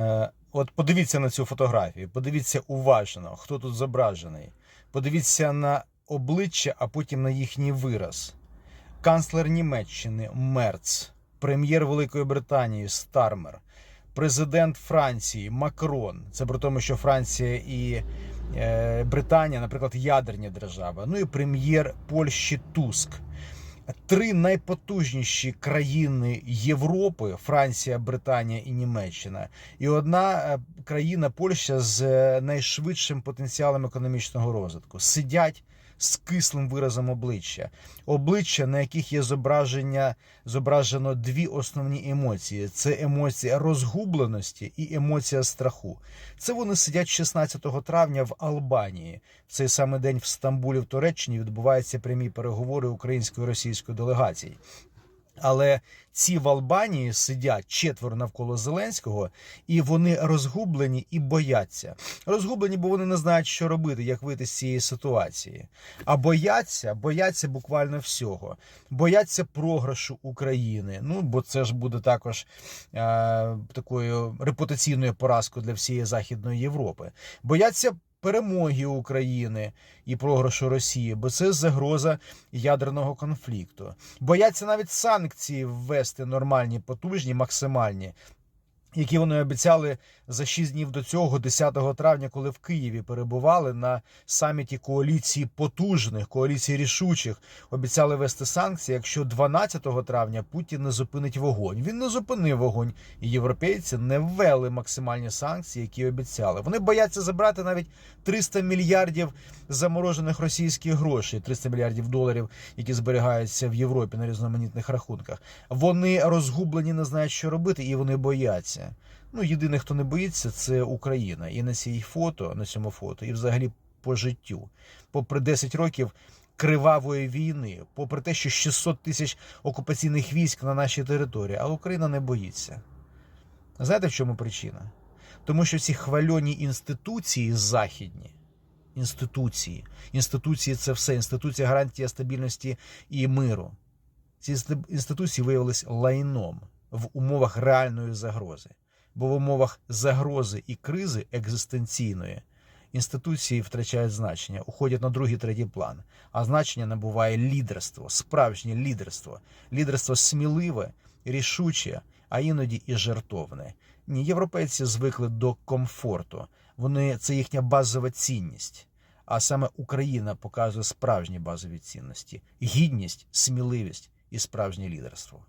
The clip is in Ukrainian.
Е, От подивіться на цю фотографію, подивіться уважно, хто тут зображений. Подивіться на обличчя, а потім на їхній вираз. Канцлер Німеччини Мерц, прем'єр Великої Британії Стармер, президент Франції Макрон. Це при тому, що Франція і е, Британія, наприклад, ядерні держави. Ну і прем'єр Польщі Туск. Три найпотужніші країни Європи Франція, Британія і Німеччина, і одна е, країна Польща з е, найшвидшим потенціалом економічного розвитку. Сидять з кислим виразом обличчя, обличчя, на яких є зображення, зображено дві основні емоції: це емоція розгубленості і емоція страху. Це вони сидять 16 травня в Албанії. В цей самий день в Стамбулі, в Туреччині, відбуваються прямі переговори української російської делегації. Але ці в Албанії сидять четверо навколо Зеленського, і вони розгублені і бояться. Розгублені, бо вони не знають, що робити, як вийти з цієї ситуації. А бояться, бояться буквально всього. Бояться програшу України. Ну бо це ж буде також е, такою репутаційною поразкою для всієї Західної Європи. Бояться перемоги України і програшу Росії, бо це загроза ядерного конфлікту. Бояться навіть санкції ввести нормальні, потужні, максимальні. Які вони обіцяли за 6 днів до цього, 10 травня, коли в Києві перебували на саміті коаліції потужних, коаліції рішучих, обіцяли вести санкції, якщо 12 травня Путін не зупинить вогонь. Він не зупинив вогонь, і європейці не ввели максимальні санкції, які обіцяли. Вони бояться забрати навіть 300 мільярдів заморожених російських грошей, 300 мільярдів доларів, які зберігаються в Європі на різноманітних рахунках. Вони розгублені, не знають, що робити, і вони бояться. Ну, єдине, хто не боїться, це Україна. І на цій фото, на цьому фото, і взагалі по життю. Попри 10 років кривавої війни, попри те, що 600 тисяч окупаційних військ на нашій території, а Україна не боїться. Знаєте, в чому причина? Тому що ці хвальоні інституції західні. Інституції. Інституції це все. Інституція гарантія стабільності і миру. Ці інституції виявилися лайном в умовах реальної загрози. Бо в умовах загрози і кризи екзистенційної інституції втрачають значення, уходять на другий третій план. А значення набуває лідерство, справжнє лідерство, лідерство сміливе, рішуче, а іноді і жертовне. Ні, європейці звикли до комфорту. Вони це їхня базова цінність. А саме Україна показує справжні базові цінності: гідність, сміливість і справжнє лідерство.